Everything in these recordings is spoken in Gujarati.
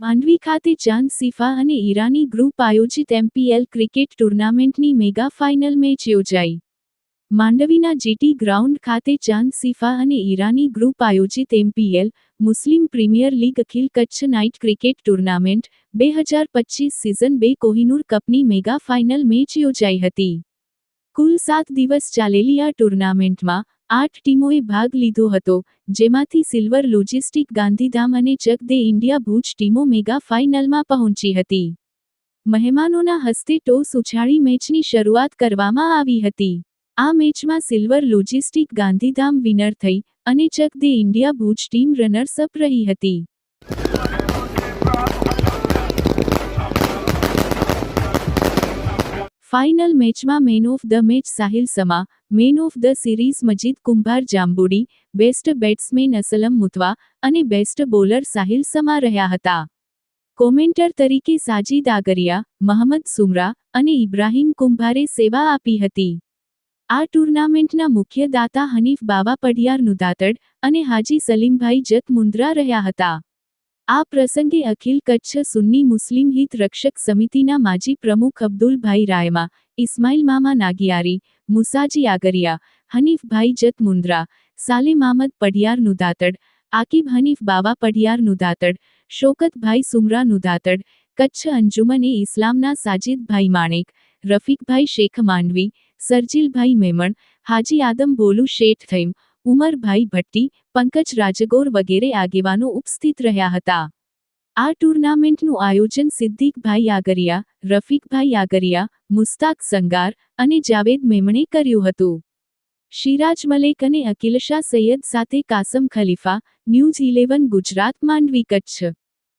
માંડવી ખાતે ચાંદ સિફા અને ઈરાની ગ્રુપ આયોજિત એમપીએલ ક્રિકેટ ટુર્નામેન્ટની મેગા ફાઇનલ મેચ યોજાઈ. માંડવીના જીટી ગ્રાઉન્ડ ખાતે ચાંદ સિફા અને ઈરાની ગ્રુપ આયોજિત એમપીએલ મુસ્લિમ પ્રીમિયર લીગ અખિલ કચ્છ નાઇટ ક્રિકેટ ટુર્નામેન્ટ બે હજાર પચીસ સિઝન બે કોહિનૂર કપની મેગા ફાઇનલ મેચ યોજાઈ હતી. કુલ સાત દિવસ ચાલેલી આ ટુર્નામેન્ટમાં આઠ ટીમોએ ભાગ લીધો હતો, જેમાંથી સિલ્વર લોજિસ્ટિક ગાંધીધામ અને ચક દે ઇન્ડિયા ભુજ ટીમો મેગા ફાઇનલમાં પહોંચી હતી. મહેમાનોના હસ્તે ટોસ ઉછાળી મેચની શરૂઆત કરવામાં આવી હતી. આ મેચમાં સિલ્વર લોજિસ્ટિક ગાંધીધામ વિનર થઈ અને Chak De India Bhuj team runners up રહી હતી. ફાઇનલ મેચમાં man of the match Sahil Sama, man of the series Majid Kumbhar Jambudi, best batsman Aslam Mutva અને બેસ્ટ બોલર સાહિલ સમા રહ્યા હતા. કોમેન્ટર તરીકે સાજીદ આગરિયા, મહંમદ સુમરા અને ઇબ્રાહિમ કુંભારે સેવા આપી હતી. આ ટુર્નામેન્ટના મુખ્ય દાતા હનીફ બાવા પઢિયાર નુદાતડ અને હાજી સલીમભાઈ જત મુંદ્રા રહ્યા હતા. આ પ્રસંગે અખિલ કચ્છ સુન્ની મુસ્લિમ હિત રક્ષક સમિતિના માજી પ્રમુખ અબ્દુલભાઈ રાયમા, ઇસ્માઇલ મામા નાગિયારી, મુસાજી આગરિયા, હનીફભાઈ જત મુન્દ્રા સાલે મામદ પઢિયાર નુદાતડ આકિબ હનીફ બાવા પડિયાર નુદાતડ શોકતભાઈ સુમરા નુદાતડ કચ્છ અંજુમન ઇસ્લામના સાજિદભાઈ માણેક, રફીકભાઈ શેખ માંડવી, સરજીલભાઈ મેમણ, હાજી આદમ બોલુ શેઠ થઈમ ઉમરભાઈ ભટ્ટી, પંકજ રાજગોર વગેરે આગેવાનો ઉપસ્થિત રહ્યા હતા. આ ટુર્નામેન્ટનું આયોજન સિદ્દીકભાઈ આગરિયા, રફીકભાઈ આગરિયા, મુસ્તાક સંગાર અને જાવેદ મેમણે કર્યું હતું. શિરાજ મલેક અને અકિલશા સૈયદ સાથે કાસમ ખલીફા, ન્યૂઝ ઇલેવન ગુજરાત માંડવી કચ્છ.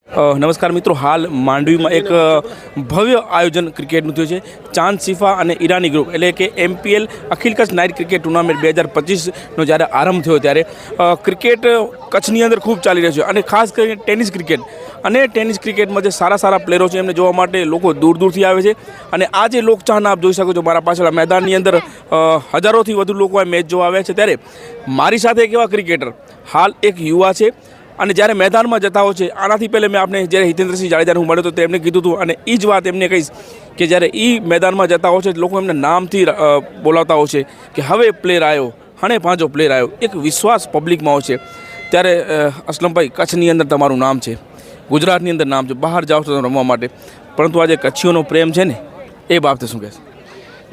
નમસ્કાર મિત્રો, હાલ માંડવીમાં એક ભવ્ય આયોજન ક્રિકેટનું થયું છે. ચાંદ સિફા અને ઈરાની ગ્રુપ એટલે કે એમપીએલ અખિલ કચ્છ નાઇટ ક્રિકેટ ટુર્નામેન્ટ બે હજાર પચીસનો જ્યારે આરંભ થયો ત્યારે ક્રિકેટ કચ્છની અંદર ખૂબ ચાલી રહ્યો છે. અને ખાસ કરીને ટેનિસ ક્રિકેટ. અને ટેનિસ ક્રિકેટમાં જે સારા સારા પ્લેયરો છે, એમને જોવા માટે લોકો દૂર દૂરથી આવે છે. અને આ જે લોકચાહના આપ જોઈ શકો છો, મારા પાછળ મેદાનની અંદર હજારોથી વધુ લોકો આ મેચ જોવા આવ્યા છે. ત્યારે મારી સાથે એક એવા ક્રિકેટર હાલ એક યુવા છે. અને જ્યારે મેદાનમાં જતા હોય છે, આનાથી પહેલાં મેં આપણે જ્યારે હિતેન્દ્રસિંહ જાડેજાને હું મળ્યો તો તેમને કીધું હતું અને એ જ વાત એમને કહીશ કે જ્યારે એ મેદાનમાં જતા હોય છે લોકો એમને નામથી બોલાવતા હોય છે કે હવે પ્લેયર આવ્યો હણે પાંચો પ્લેયર આવ્યો એક વિશ્વાસ પબ્લિકમાં હોય છે. ત્યારે અસલમભાઈ, કચ્છની અંદર તમારું નામ છે, ગુજરાતની અંદર નામ છે, બહાર જાઓ છો રમવા માટે. પરંતુ આજે કચ્છીઓનો પ્રેમ છે ને, એ બાબતે શું કહેશે?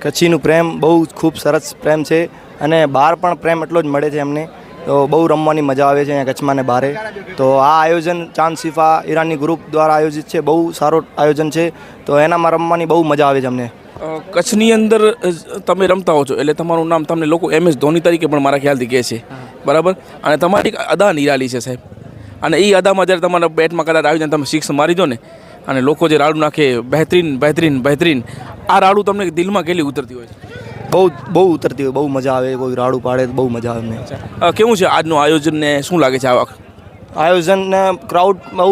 કચ્છીનું પ્રેમ બહુ ખૂબ સરસ પ્રેમ છે અને બહાર પણ પ્રેમ એટલો જ મળે છે એમને. તો બહુ રમવાની મજા આવે છે અહીંયા કચ્છમાં ને બારે તો આ આયોજન ચાંદ સિફા ઈરાની ગ્રુપ દ્વારા આયોજિત છે બહુ સારો આયોજન છે. તો એનામાં રમવાની બહુ મજા આવે છે અમને. કચ્છની અંદર તમે રમતા હો છો એટલે તમારું નામ તમને લોકો એમ એસ ધોની તરીકે પણ મારા ખ્યાલથી કહે છે. બરાબર? અને તમારી એક અદા નિરાલી છે સાહેબ. અને એ અદામાં જ્યારે તમારા બેટમાં કદાચ આવી જાય તમે સિક્સ મારી દો ને અને લોકો જે રાડું નાખે બહેતરીન બહેતરીન બહેતરીન આ રાડું તમને દિલમાં કેટલી ઉતરતી હોય છે? બહુ બહુ ઉતરતી હોય બહુ મજા આવે કોઈ રાડું પાડે તો બહુ મજા આવે અમને કેવું છે આજનું આયોજન ને શું લાગે છે આ વખત આયોજન ક્રાઉડ બહુ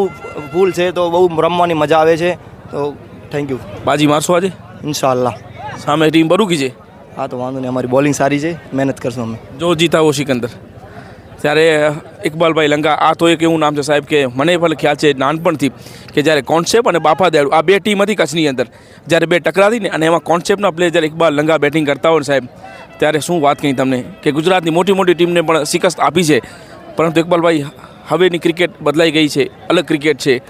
ફૂલ છે તો બહુ રમવાની મજા આવે છે તો થેન્ક યુ બાજી મારશો આજે? ઇન્શાલ્લાહ સામે ટીમ બરુકી છે? હા તો વાંધો નહીં અમારી બોલિંગ સારી છે મહેનત કરશું અમે. જો જીતા હો સિકંદર. ત્યારે ઇકબાલભાઈ લંગા, આ તો એક એવું નામ છે સાહેબ કે મને ભલે ખ્યાલ છે નાનપણથી કે જ્યારે કોન્સેપ્ટ અને બાફા દયાળુ આ બે ટીમ હતી કચ્છની અંદર. જ્યારે બે ટકરાતી ને અને એમાં કોન્સેપ્ટના પ્લેયર જ્યારે ઇકબાલ લંગા બેટિંગ કરતા હોય સાહેબ, ત્યારે શું વાત કહી તમને? કે ગુજરાતની મોટી મોટી ટીમને પણ શિકસ્ત આપી છે. પરંતુ ઇકબાલભાઈ, હવેની ક્રિકેટ બદલાઈ ગઈ છે, અલગ ક્રિકેટ છે.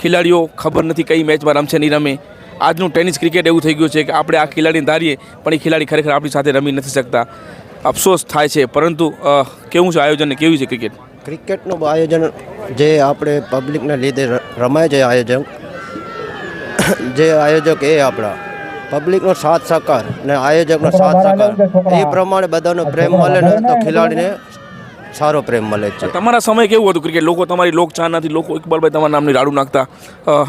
ખેલાડીઓ ખબર નથી કઈ મેચમાં રમશે, નહીં રમે. આજનું ટેનિસ ક્રિકેટ એવું થઈ ગયું છે કે આપણે આ ખેલાડીને ધારીએ, પણ એ ખેલાડી ખરેખર આપણી સાથે રમી નથી શકતા. અફસોસ થાય છે પરંતુ કેવું છે આયોજન કેવી છે ક્રિકેટ? ક્રિકેટનું આયોજન જે આપણે પબ્લિકને લીધે રમાય છે આયોજન. જે આયોજક એ આપણા. પબ્લિકનો સાથ સહકાર ને આયોજકનો સાથ સહકાર. એ પ્રમાણે બધાનો પ્રેમ મળે ને તો ખેલાડીને સારો પ્રેમ મળે છે. તમારા સમય કેવું હતું ક્રિકેટ? લોકો તમારી લોક ચાહનાથી લોકો ઇકબાલભાઈ તમારા નામની રાડું નાખતા.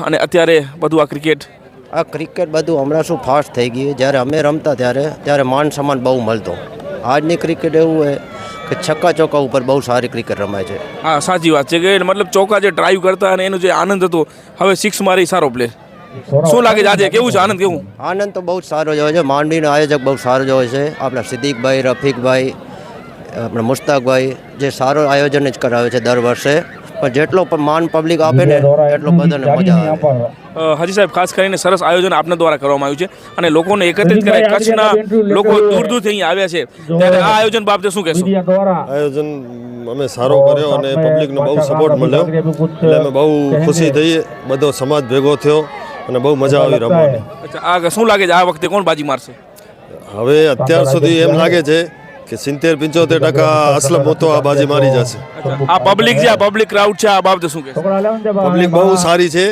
અને અત્યારે બધું આ ક્રિકેટ? આ ક્રિકેટ બધું હમણાં શું ફાસ્ટ થઈ ગયું જ્યારે અમે રમતા ત્યારે ત્યારે માન સન્માન બહુ મળતો. આજની ક્રિકેટ એવું હોય કે છક્કા ચોકા ઉપર બહુ સારી ક્રિકેટ રમાય છે. હા સાચી વાત છે કે મતલબ ચોકા જે ડ્રાઈવ કરતા અને એનો જે આનંદ હતો હવે સિક્સ મારી સારો પ્લે શું લાગે આજે? કેવું છે આનંદ? કેવું? આનંદ તો બહુ જ સારો જ હોય છે. માંડવીનો આયોજક બહુ સારો જ હોય છે. આપણા સિદ્દીકભાઈ રફીકભાઈ આપણા મુસ્તાકભાઈ જે સારો આયોજન જ કરાવે છે દર વર્ષે. પણ જેટલો પણ માન પબ્લિક આપે ને એટલો બધાને મજા આવે. હાજી સાહેબ ખાસ કરીને સરસ આયોજન આપના દ્વારા કરવામાં આવ્યું છે અને લોકોને એકત્રિત કરે કચ્છના લોકો દૂર દૂરથી અહીં આવ્યા છે. ત્યારે આ આયોજન બાબતે શું કહેશો? આયોજન અમે સારો કર્યો અને પબ્લિકનો બહુ સપોર્ટ મળ્યો. એટલે અમે બહુ ખુશી થઈ બધો સમાજ ભેગો થયો અને બહુ મજા આવી રમવાની. અચ્છા આ શું લાગે છે? આ વખતે કોણ બાજી મારશે? હવે અત્યાર સુધી એમ લાગે છે કે સિત્તેર પંચોતેર ટકા અસલમ મોતો આ બાજી મારી જશે. આ પબ્લિક છે આ પબ્લિક ક્રાઉડ છે આ બાબતે શું કે પબ્લિક બહુ સારી છે.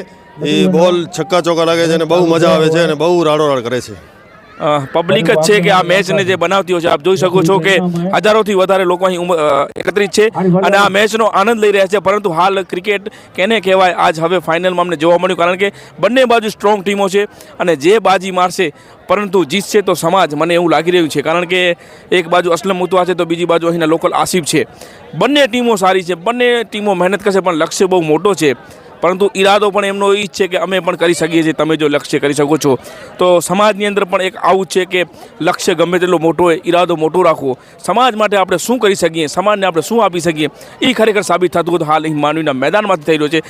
એ બોલ છક્કા ચોકા લાગે છે અને બહુ મજા આવે છે અને બહુ રાડોરાડ કરે છે. પબ્લિક જ છે કે આ મેચને જે બનાવતી હોય છે આપ જોઈ શકો છો કે હજારોથી વધારે લોકો અહીં એકત્રિત છે અને આ મેચનો આનંદ લઈ રહ્યા છે પરંતુ હાલ ક્રિકેટ કેને કહેવાય આજ હવે ફાઇનલમાં અમને જોવા મળ્યું કારણ કે બંને બાજુ સ્ટ્રોંગ ટીમો છે અને જે બાજી મારશે પરંતુ જીતશે તો સમાજ મને એવું લાગી રહ્યું છે કારણ કે એક બાજુ અસલમ મુતવા છે તો બીજી બાજુ અહીંના લોકલ આસિફ છે. બંને ટીમો સારી છે બંને ટીમો મહેનત કરશે પણ લક્ષ્ય બહુ મોટો છે. પરંતુ ઈરાદો પણ એમનો એ જ છે કે અમે પણ કરી શકીએ છીએ, તમે જો લક્ષ્ય કરી શકો છો. તો સમાજની અંદર પણ એક આવું છે કે લક્ષ્ય ગમે તેટલો મોટો હોય, ઈરાદો મોટો રાખવો. સમાજ માટે આપણે શું કરી શકીએ, સમાજને આપણે શું આપી શકીએ, એ ખરેખર સાબિત થતું હતું. હાલ અહીં માનવીના મેદાનમાંથી થઈ રહ્યો છે.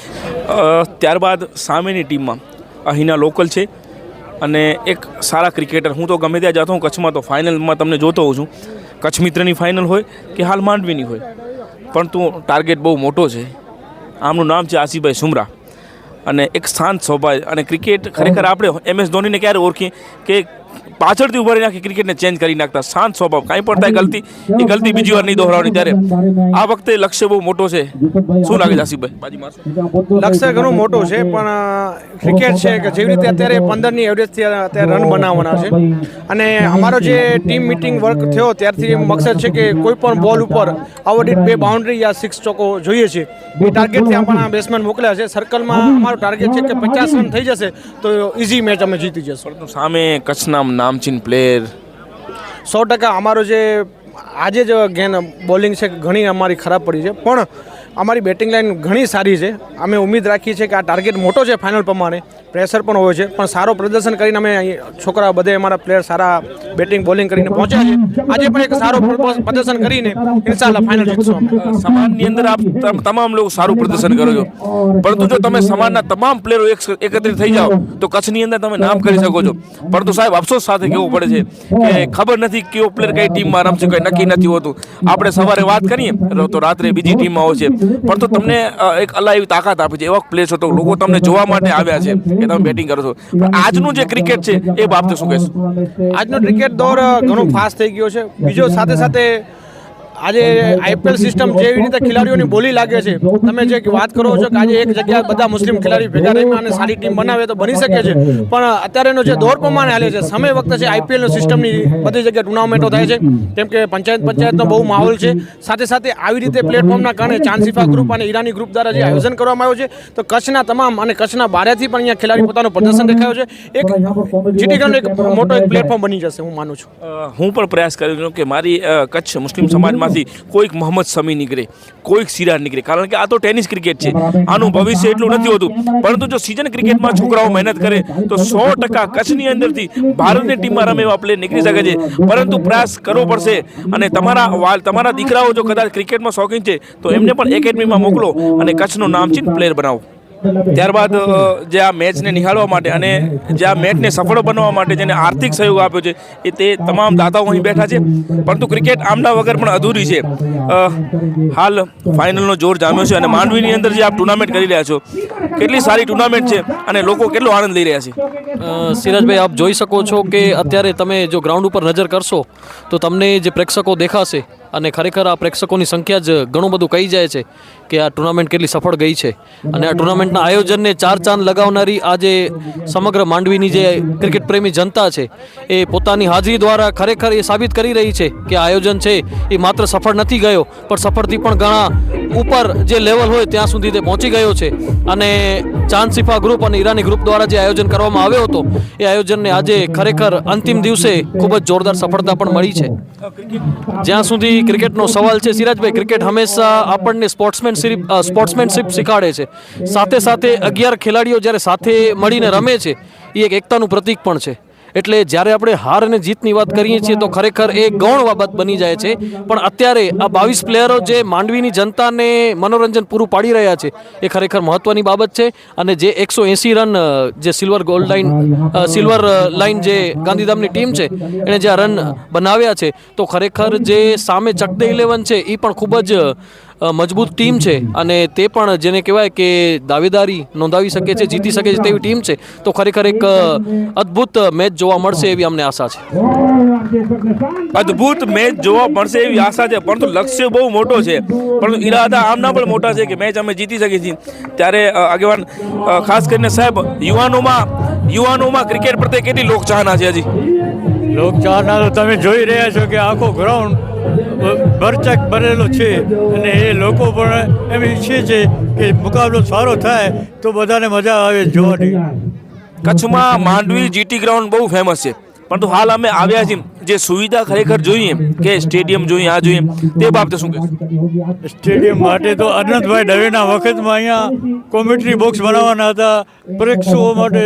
ત્યારબાદ સામેની ટીમમાં અહીંના લોકલ છે અને એક સારા ક્રિકેટર. હું તો ગમે ત્યાં જતો હું કચ્છમાં તો ફાઇનલમાં તમને જોતો હોઉં છું. કચ્છ મિત્રની ફાઇનલ હોય કે હાલ માંડવીની હોય. પરંતુ ટાર્ગેટ બહુ મોટો છે. આમનું નામ છે આસિફભાઈ સુમરા. અને એક શાંત સ્વભાવ અને ક્રિકેટ ખરેખર આપણે એમ એસ ધોનીને ક્યારે ઓળખીએ કે પાછળથી ઊભા નાખી ક્રિકેટને ચેન્જ કરી નાખતા શાંત સ્વભાવ. કાંઈ પણ થાય ગલતી એ ગલતી બીજી વાર નહીં દોહરાવવાની ત્યારે આ વખતે લક્ષ્ય બહુ મોટો છે. શું લાગે છે આસિફભાઈ? બાજી મારશો. લક્ષ્ય ઘણું મોટું છે પણ ક્રિકેટ છે કે જેવી રીતે અત્યારે પંદરની એવરેજથી અત્યારે રન બનાવવાના છે. અને અમારો જે ટીમ મિટિંગ વર્ક થયો ત્યારથી મકસદ છે કે કોઈ પણ બોલ ઉપર આવડી બે બાઉન્ડ્રી યા સિક્સ ચોકો જોઈએ છે. એ ટાર્ગેટથી આપણા બેટ્સમેન મોકલ્યા છે. સર્કલમાં અમારો ટાર્ગેટ છે કે પચાસ રન થઈ જશે તો ઇઝી મેચ અમે જીતી જશું. સામે કચ્છના નામચીન પ્લેયર સો ટકા અમારો જે આજે જ ગેન બોલિંગ છે, ઘણી અમારી ખરાબ પડી છે. પણ અમારી બેટિંગ લાઇન ઘણી સારી છે. અમે ઉમ્મીદ રાખીએ છીએ કે આ ટાર્ગેટ મોટો છે ફાઇનલ પ્રમાણે. પ્રેશર પણ હોય છે. પણ સારો પ્રદર્શન કરીને અમે છોકરા બધે અમારા પ્લેયર સારા બેટિંગ બોલિંગ કરીને પહોંચ્યા છે. આજે પણ એક સારો પ્રદર્શન કરીને ઇન્શાલ્લાહ ફાઇનલ જીતશું સમાનની અંદર આપ તમામ લોકો સારું પ્રદર્શન કરો છો. પરંતુ જો તમે સમાનના તમામ પ્લેયરો એકત્રિત થઈ જાઓ, તો કચ્છની અંદર તમે નામ કરી શકો છો. પરંતુ સાહેબ, અફસોસ સાથે કહેવું પડે છે કે ખબર નથી કયો પ્લેયર કઈ ટીમમાં રમશે, કંઈ નક્કી નથી હોતું. આપણે સવારે વાત કરીએ, તો રાત્રે બીજી ટીમમાં હોય છે. પરંતુ તમને એક અલ્લાહ તાકાત આપી છે. એવા પ્લેયર છો તો લોકો તમને જોવા માટે આવ્યા છે કે તમે બેટિંગ કરો છો. પણ આજનું જે ક્રિકેટ છે એ બાબતે શું કહેશો? આજનો ક્રિકેટ દોર ઘણો ફાસ્ટ થઈ ગયો છે. બીજો સાથે સાથે આજે આઈપીએલ સિસ્ટમ જેવી રીતે ખેલાડીઓની બોલી લાગે છે તમે જે વાત કરો છો કે આજે એક જગ્યાએ બધા મુસ્લિમ ખેલાડી ભેગા રહીને અને સારી ટીમ બનાવે તો બની શકે છે. પણ અત્યારેનો જે દોર પ્રમાણે હાલે છે સમય વખતે છે આઈપીએલ સિસ્ટમની બધી જગ્યાએ ટુર્નામેન્ટો થાય છે કેમ કે પંચાયત પંચાયતનો બહુ માહોલ છે. સાથે સાથે આવી રીતે પ્લેટફોર્મના કારણે ચાંદસીફા ગ્રુપ અને ઈરાની ગ્રુપ દ્વારા જે આયોજન કરવામાં આવ્યું છે તો કચ્છના તમામ અને કચ્છના બારેથી પણ અહીંયા ખેલાડી પોતાનું પ્રદર્શન દેખાયું છે. એક જીટી ગ્રાઉન્ડ એક મોટો એક પ્લેટફોર્મ બની જશે હું માનું છું. હું પણ પ્રયાસ કરું છું કે મારી કચ્છ મુસ્લિમ સમાજમાંથી કોઈક મોહમ્મદ સમી નીકળે, કોઈક સિરાજ નીકળે. કારણ કે આ તો ટેનિસ ક્રિકેટ છે. આનું ભવિષ્ય એટલું નથી હોતું. પરંતુ જો સિઝન ક્રિકેટમાં છોકરાઓ મહેનત કરે, તો સો ટકા કચ્છની અંદરથી ભારતની ટીમમાં રમે એવા પ્લેયર નીકળી શકે છે. પરંતુ પ્રયાસ કરવો પડશે. અને તમારા વાલ, તમારા દીકરાઓ જો કદાચ ક્રિકેટમાં શોખીન છે, તો એમને પણ એકેડમીમાં મોકલો અને કચ્છનું નામચીન પ્લેયર બનાવો. ત્યારબાદ જે આ મેચને નિહાળવા માટે અને જે આ મેચને સફળ બનાવવા માટે જેને આર્થિક સહયોગ આપ્યો છે, એ તે તમામ દાતાઓ અહીં બેઠા છે. પરંતુ ક્રિકેટ આમના વગર પણ અધૂરી છે. હાલ ફાઇનલનો જોર જામ્યો છે અને માંડવીની અંદર જે આપ ટુર્નામેન્ટ કરી રહ્યા છો, કેટલી સારી ટુર્નામેન્ટ છે અને લોકો કેટલો આનંદ લઈ રહ્યા છે? સિરાજભાઈ, આપ જોઈ શકો છો કે અત્યારે તમે જો ગ્રાઉન્ડ ઉપર નજર કરશો, તો તમને જે પ્રેક્ષકો દેખાશે અને ખરેખર આ પ્રેક્ષકોની સંખ્યા જ ઘણું બધું કહી જાય છે કે આ ટુર્નામેન્ટ કેટલી સફળ ગઈ છે. અને આ ટુર્નામેન્ટના આયોજનને ચાર ચાંદ લગાવનારી આ જે સમગ્ર માંડવીની જે ક્રિકેટ પ્રેમી જનતા છે, એ પોતાની હાજરી દ્વારા ખરેખર એ સાબિત કરી રહી છે કે આયોજન છે એ માત્ર સફળ નથી ગયો, પણ સફળથી પણ ઘણા ઉપર જે લેવલ હોય ત્યાં સુધી તે પહોંચી ગયો છે. અને ચાંદ સિફા ગ્રુપ અને ઈરાની ગ્રુપ દ્વારા જે આયોજન કરવામાં આવ્યો હતો, એ આયોજનને આજે ખરેખર અંતિમ દિવસે ખૂબ જ જોરદાર સફળતા પણ મળી છે. જ્યાં સુધી ક્રિકેટનો સવાલ છે. સિરાજભાઈ, ક્રિકેટ હંમેશા આપણને સ્પોર્ટ્સમેનશીપ સ્પોર્ટ્સમેનશીપ શીખાડે છે. સાથે સાથે અગિયાર ખેલાડીઓ જ્યારે સાથે મળીને રમે છે, એ એક એકતાનું પ્રતીક પણ છે. એટલે જ્યારે આપણે હાર અને જીતની વાત કરીએ છીએ તો ખરેખર એ ગૌણ બાબત બની જાય છે. પણ અત્યારે આ બાવીસ પ્લેયરો જે માંડવીની જનતાને મનોરંજન પૂરું પાડી રહ્યા છે, એ ખરેખર મહત્વની બાબત છે. અને જે એકસો એંસી રન જે silver gold line silver line જે ગાંધીધામની ટીમ છે, એણે જે રન બનાવ્યા છે, તો ખરેખર જે સામે ચકદે ઇલેવન છે એ પણ ખૂબ જ મજબૂત ટીમ છે અને તે પણ જેને કહેવાય કે દાવેદારી નોંધાવી શકે છે જીતી શકે છે તેવી ટીમ છે તો ખરેખર એક અદ્ભુત મેચ જોવા મળશે એવી અમને આશા છે. અદ્ભુત મેચ જોવા મળશે એવી આશા છે પરંતુ લક્ષ્ય બહુ મોટો છે. પરંતુ ઈરાદા આમના પણ મોટા છે કે મેચ અમે જીતી શકીએ છીએ. ત્યારે આગેવાન ખાસ કરીને સાહેબ યુવાનોમાં યુવાનોમાં ક્રિકેટ પ્રત્યે કેટલી લોકચાહના છે હજી? લોકચાહના તો તમે જોઈ રહ્યા છો કે આખો ગ્રાઉન્ડ ભરચક ભરેલો છે અને એ લોકો પણ એમ ઈચ્છે છે કે મુકાબલો સારો થાય તો બધાને મજા આવે જોવાની. કચ્છમાં માંડવી જીટી ગ્રાઉન્ડ બહુ ફેમસ છે. પરંતુ હાલ અમે આવ્યા છીએ. જે સુવિધા ખરેખર જોઈએ કે સ્ટેડિયમ જોઈએ, આ જોઈએ, તે બાબતે શું કહેશો? સ્ટેડિયમ માટે તો અનંતભાઈ દવેના વખતમાં અહીંયા કોમેન્ટ્રી બોક્સ બનાવવાના હતા. પ્રેક્ષકો માટે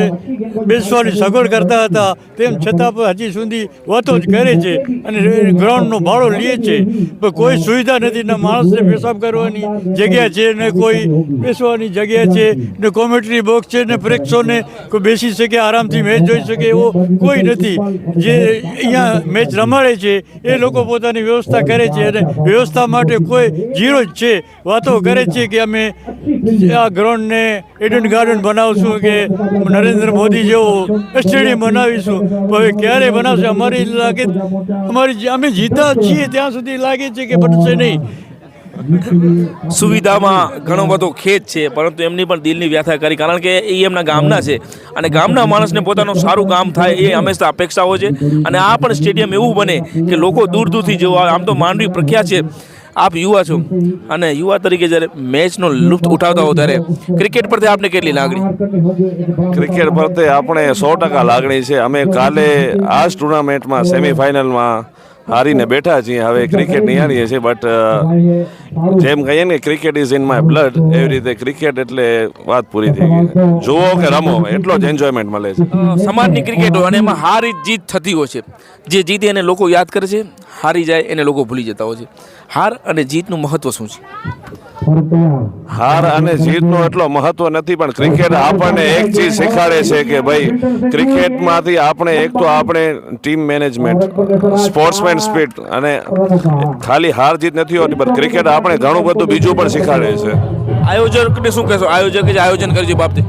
બેસવાની સગવડ કરતા હતા. તેમ છતાં પણ હજી સુધી વાતો જ કરે છે અને ગ્રાઉન્ડનો ભાડો લે છે. પણ કોઈ સુવિધા નથી. ને માણસને પેશાબ કરવાની જગ્યા છે, ને કોઈ બેસવાની જગ્યા છે, ને કોમેન્ટ્રી બોક્સ છે, ને પ્રેક્ષકોને બેસી શકે, આરામથી મેચ જોઈ શકે એવો કોઈ નથી. જે અહીંયા મેચ રમાડે છે, એ લોકો પોતાની વ્યવસ્થા કરે છે અને વ્યવસ્થા માટે કોઈ જીરો જ છે. વાતો કરે છે કે અમે આ ગ્રાઉન્ડને એડન ગાર્ડન બનાવશું કે નરેન્દ્ર મોદી જેવો સ્ટેડિયમ બનાવીશું. હવે ક્યારે બનાવશે? અમારી લાગે અમારી અમે જીતા છીએ ત્યાં સુધી લાગે છે કે બનશે નહીં. સુવિધામાં ઘણો બધો ખેદ છે, પરંતુ એમની પણ દિલની વ્યથા કરી, કારણ કે એ એમના ગામના છે. અને ગામના માણસને પોતાનું સારું કામ થાય એ હંમેશા અપેક્ષા હોય છે. અને આ પણ સ્ટેડિયમ એવું બને કે લોકો દૂર દૂરથી જોવા આમ તો માંડવી પ્રખ્યાત છે. આપ યુવા છો. અને યુવા તરીકે જ્યારે મેચનો લુફ્ત ઉઠાવતા હો ત્યારે ક્રિકેટ પરથી આપને કેટલી લાગણી? ક્રિકેટ પ્રત્યે આપણે સો ટકા લાગણી છે. અમે કાલે આ જ ટુર્નામેન્ટમાં સેમિફાઇનલમાં હારીને બેઠા છીએ. હવે ક્રિકેટ નિહાળીએ છીએ બટ જેમ કહીએ ને cricket is in my blood એવી રીતે ક્રિકેટ એટલે વાત પૂરી થઈ ગઈ. જુઓ કે રમો, એટલો જ એન્જોયમેન્ટ મળે છે. સમાજની ક્રિકેટ હોય અને એમાં હારી જીત થતી હોય છે. જે જીતે એને લોકો યાદ કરે છે, હારી જાય એને લોકો ભૂલી જતા હોય છે. હાર અને જીતનું મહત્વ શું છે? હાર અને જીતનો એટલો મહત્વ નથી પણ ક્રિકેટ આપણને એક ચીજ શીખવાડે છે કે ભાઈ ક્રિકેટમાંથી આપણે એક તો આપણે ટીમ મેનેજમેન્ટ સ્પોર્ટ્સમેન સ્પીડ અને ખાલી હાર જીત નથી હોતી પણ ક્રિકેટ આપણે ઘણું બધું બીજું પણ શીખવાડે છે. આયોજકને શું કહેશો? આયોજકે જે આયોજન કરજો બાબતે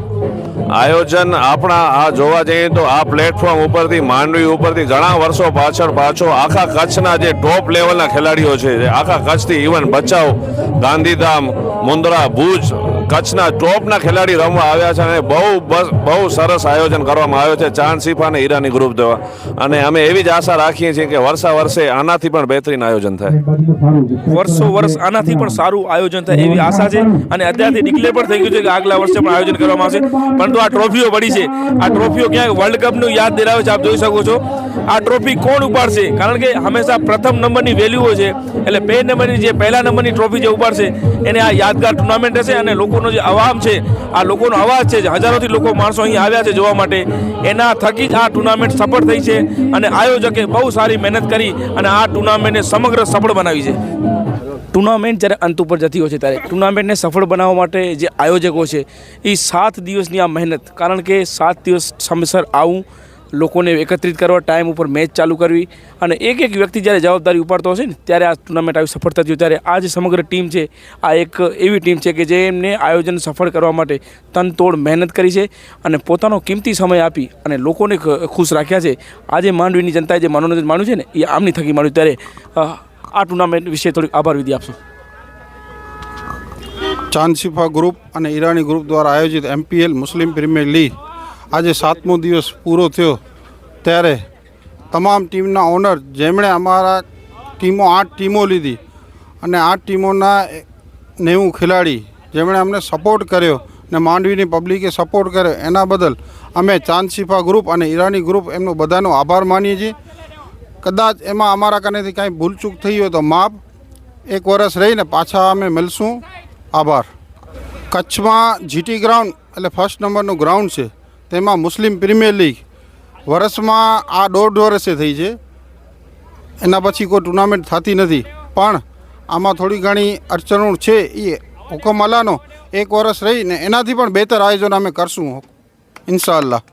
આયોજન આપણા આ જોવા જઈએ તો આ પ્લેટફોર્મ ઉપરથી, માંડવી ઉપરથી ઘણા વર્ષો પાછળ પાછો આખા કચ્છના જે ટોપ લેવલના ખેલાડીઓ છે આખા કચ્છથી ઇવન બચાવ, ગાંધીધામ, મુન્દ્રા, ભુજ કચ્છના ટોપના ખેલાડી રમવા આવ્યા છે અને બહુ બહુ સરસ આયોજન કરવામાં આવ્યો છે. ચાંદ સિફા અને હીરાની ગ્રુપ દ્વારા અને અમે એવી જ આશા રાખીએ છીએ કે વર્ષા વર્ષે આનાથી પણ બહેતરીન આયોજન થાય. વર્ષો વર્ષ આનાથી પણ સારું આયોજન થાય એવી આશા છે. અને અત્યારથી ડિક્લેર પણ થઈ ગયું છે કે આગલા વર્ષે પણ આયોજન કરવામાં આવશે. પરંતુ આ ટ્રોફીઓ પડી છે. આ ટ્રોફીઓ ક્યાંક વર્લ્ડ કપનું યાદ દિલાવે છે, આપ જોઈ શકો છો. આ ટ્રોફી કોણ ઉપાડશે? કારણ કે હંમેશા પ્રથમ નંબરની વેલ્યુ હોય છે. એટલે બે નંબરની જે પહેલા નંબરની ટ્રોફી જે ઉપાડશે, એને આ યાદગાર ટુર્નામેન્ટ હશે અને લોકોનો જે અવામ છે, આ લોકોનો અવાજ છે જે હજારોથી લોકો માણસો અહીં આવ્યા છે જોવા માટે. એના થકી જ આ ટુર્નામેન્ટ સફળ થઈ છે અને આયોજકે બહુ સારી મહેનત કરી અને આ ટુર્નામેન્ટને સમગ્ર સફળ બનાવી છે. ટુર્નામેન્ટ જ્યારે અંત ઉપર જતી હોય છે ત્યારે ટુર્નામેન્ટને સફળ બનાવવા માટે જે આયોજકો છે એ સાત દિવસની આ મહેનત. કારણ કે સાત દિવસ સમયસર આવું લોકોને એકત્રિત કરવા ટાઈમ ઉપર મેચ ચાલુ કરવી અને એક એક વ્યક્તિ જ્યારે જવાબદારી ઉપાડતો હશે ને, ત્યારે આ ટુર્નામેન્ટ આવી સફળ થતી હોય. ત્યારે આ જે સમગ્ર ટીમ છે, આ એક એવી ટીમ છે કે જે એમને આયોજન સફળ કરવા માટે તનતોડ મહેનત કરી છે અને પોતાનો કિંમતી સમય આપી અને લોકોને ખુશ રાખ્યા છે. આજે માંડવીની જનતાએ જે મનોરંજન માણ્યું છે ને, એ આમની થકી માણ્યું. ત્યારે આ ટુર્નામેન્ટ વિશે થોડીક આભાર વિધિ આપશો. ચાંદશિફા ગ્રુપ અને ઈરાની ગ્રુપ દ્વારા આયોજિત એમપીએલ મુસ્લિમ પ્રીમિયર લીગ આજે સાતમો દિવસ પૂરો થયો ત્યારે તમામ ટીમના ઓનર જેમણે અમારા ટીમો આઠ ટીમો લીધી અને આઠ ટીમોના નેવું ખેલાડી જેમણે અમને સપોર્ટ કર્યો ને માંડવીની પબ્લિકે સપોર્ટ કર્યો એના બદલ અમે ચાંદશીફા ગ્રુપ અને ઈરાની ગ્રુપ એમનો બધાનો આભાર માનીએ છીએ. કદાચ એમાં અમારા કનેથી કાંઈ ભૂલચૂક થઈ હોય તો માફ. એક વર્ષ રહીને પાછા અમે મળશું. આભાર. કચ્છમાં જીટી ગ્રાઉન્ડ એટલે ફર્સ્ટ નંબરનું ગ્રાઉન્ડ છે. તેમાં મુસ્લિમ પ્રીમિયર લીગ વર્ષમાં આ દોઢ વર્ષે થઈ છે એના પછી કોઈ ટુર્નામેન્ટ થતી નથી પણ આમાં થોડી ઘણી અડચણો છે એ હુકમ અલ્લાહનો એક વર્ષ રહીને એનાથી પણ બહેતર આયોજન અમે કરશું ઇન્શાઅલ્લાહ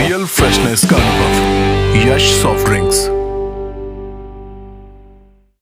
रियल फ्रेशनेस का अनुभव Yash Soft Drinks.